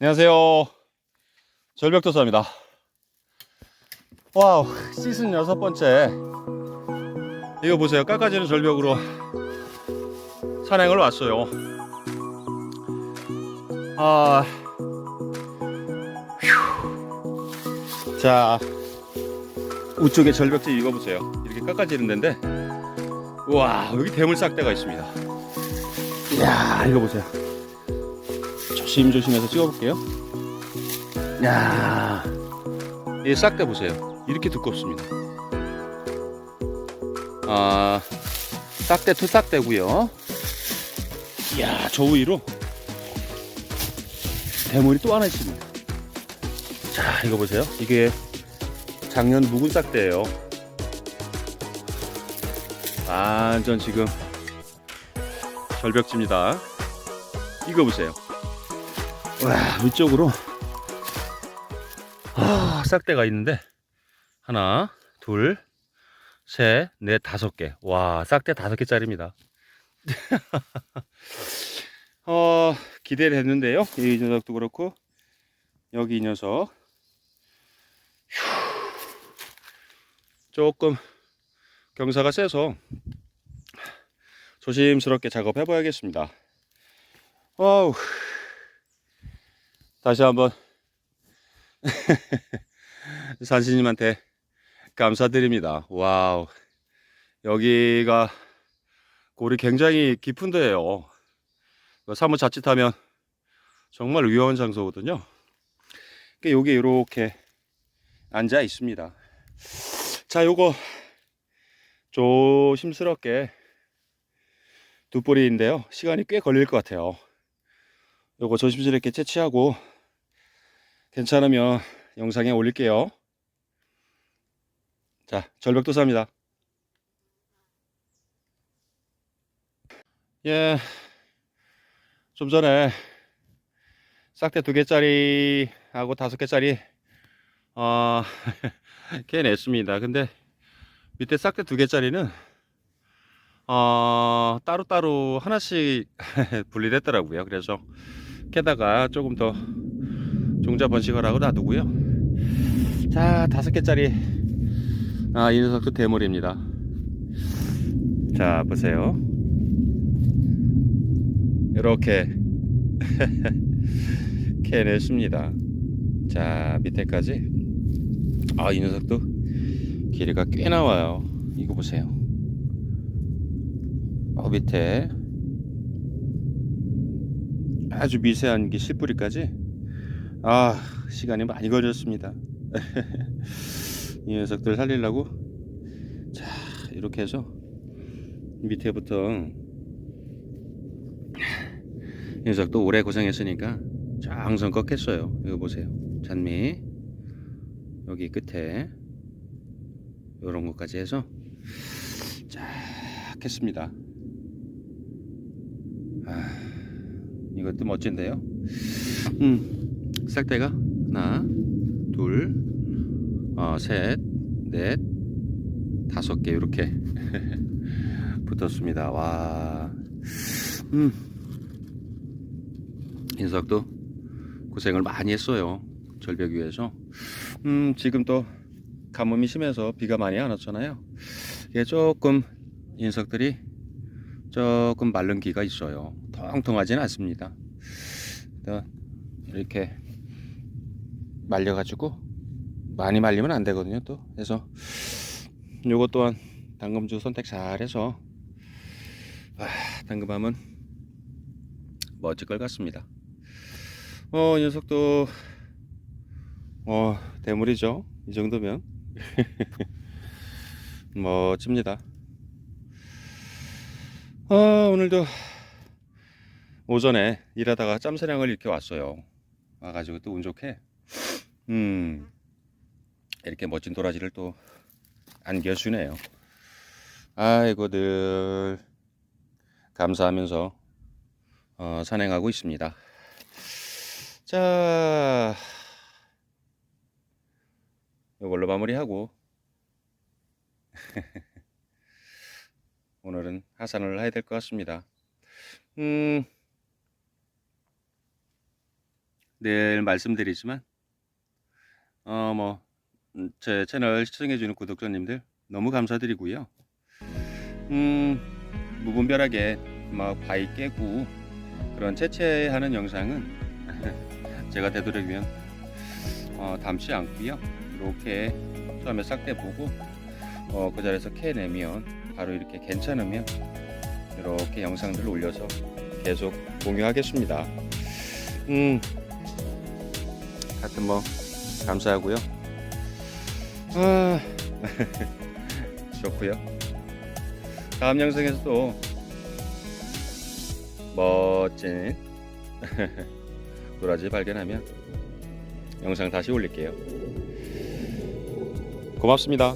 안녕하세요. 절벽도사입니다. 와우, 시즌 여섯 번째. 이거 보세요. 깎아지는 절벽으로 산행을 왔어요. 아, 휴. 자, 우측에 절벽지 읽어보세요. 이렇게 깎아지는 데인데, 우와, 여기 대물싹대가 있습니다. 이야, 이거 보세요. 조심조심해서 찍어볼게요. 야, 이 싹대 보세요. 이렇게 두껍습니다. 아, 싹대 투싹대고요. 이야, 저 위로 대물이 또 하나 있습니다. 자, 이거 보세요. 이게 작년 묵은 싹대예요. 완전 지금 절벽지입니다. 이거 보세요. 와, 위쪽으로 아, 싹대가 있는데 하나, 둘, 셋, 넷, 다섯 개. 와, 싹대 다섯 개짜리입니다. 어, 기대를 했는데요. 이 녀석도 그렇고 여기 이 녀석 휴, 조금 경사가 세서 조심스럽게 작업해 봐야겠습니다. 와우. 다시 한번 산신님한테 감사드립니다. 와우. 여기가 골이 굉장히 깊은 데예요. 사무 자칫하면 정말 위험한 장소거든요. 그러니까 여기 이렇게 앉아 있습니다. 자, 요거 조심스럽게 두 뿌리인데요. 시간이 꽤 걸릴 것 같아요. 요거 조심스럽게 채취하고 괜찮으면 영상에 올릴게요. 자, 절벽도사입니다. 예, 좀 전에 싹대 두 개짜리 하고 다섯 개짜리 어, 캐냈습니다. 근데 밑에 싹대 두 개짜리는 어, 따로따로 하나씩 분리됐더라고요. 그래서 게다가 조금 더 종자 번식을 하고 놔두고요. 자, 다섯 개짜리 아, 이 녀석도 대물입니다. 자, 보세요. 이렇게 캐냈습니다. 자, 밑에까지. 아, 이 녀석도 길이가 꽤 나와요. 이거 보세요. 어, 밑에 아주 미세한 게 씨뿌리까지 아 시간이 많이 걸렸습니다. 이 녀석들 살리려고? 자 이렇게 해서 밑에부터 이 녀석도 오래 고생했으니까 정성껏 했어요. 이거 보세요. 잔미. 여기 끝에 이런 것까지 해서 쫙 했습니다. 아, 이것도 멋진데요. 음, 싹대가 하나, 둘, 어, 셋, 넷, 다섯 개 이렇게 붙었습니다. 와, 음, 인석도 고생을 많이 했어요. 절벽 위에서. 음, 지금 또 가뭄이 심해서 비가 많이 안 왔잖아요. 이게 조금 인석들이 조금 마른 기가 있어요. 통통하지는 않습니다. 이렇게 말려가지고 많이 말리면 안 되거든요. 또 그래서 요것 또한 당금주 선택 잘해서 아, 당금함은 멋질 것 같습니다. 어, 이 녀석도 어, 대물이죠. 이 정도면 멋집니다. 아, 오늘도 오전에 일하다가 짬새량을 이렇게 왔어요. 와가지고 또 운 좋게, 음, 이렇게 멋진 도라지를 또 안겨주네요. 아이고, 늘 감사하면서 어, 산행하고 있습니다. 자, 이걸로 마무리하고 오늘은 하산을 해야 될 것 같습니다. 음, 늘 말씀드리지만 어 뭐 제 채널 시청해주는 구독자님들 너무 감사드리고요. 음 무분별하게 막 바위 깨고 그런 채채하는 영상은 제가 되도록이면 어, 담지 않고요. 이렇게 처음에 싹대 보고 어, 그 자리에서 캐내면 바로 이렇게 괜찮으면 이렇게 영상들을 올려서 계속 공유하겠습니다. 음, 하여튼 뭐 감사하고요. 아, 좋고요. 다음 영상에서 또 멋진 도라지 발견하면 영상 다시 올릴게요. 고맙습니다.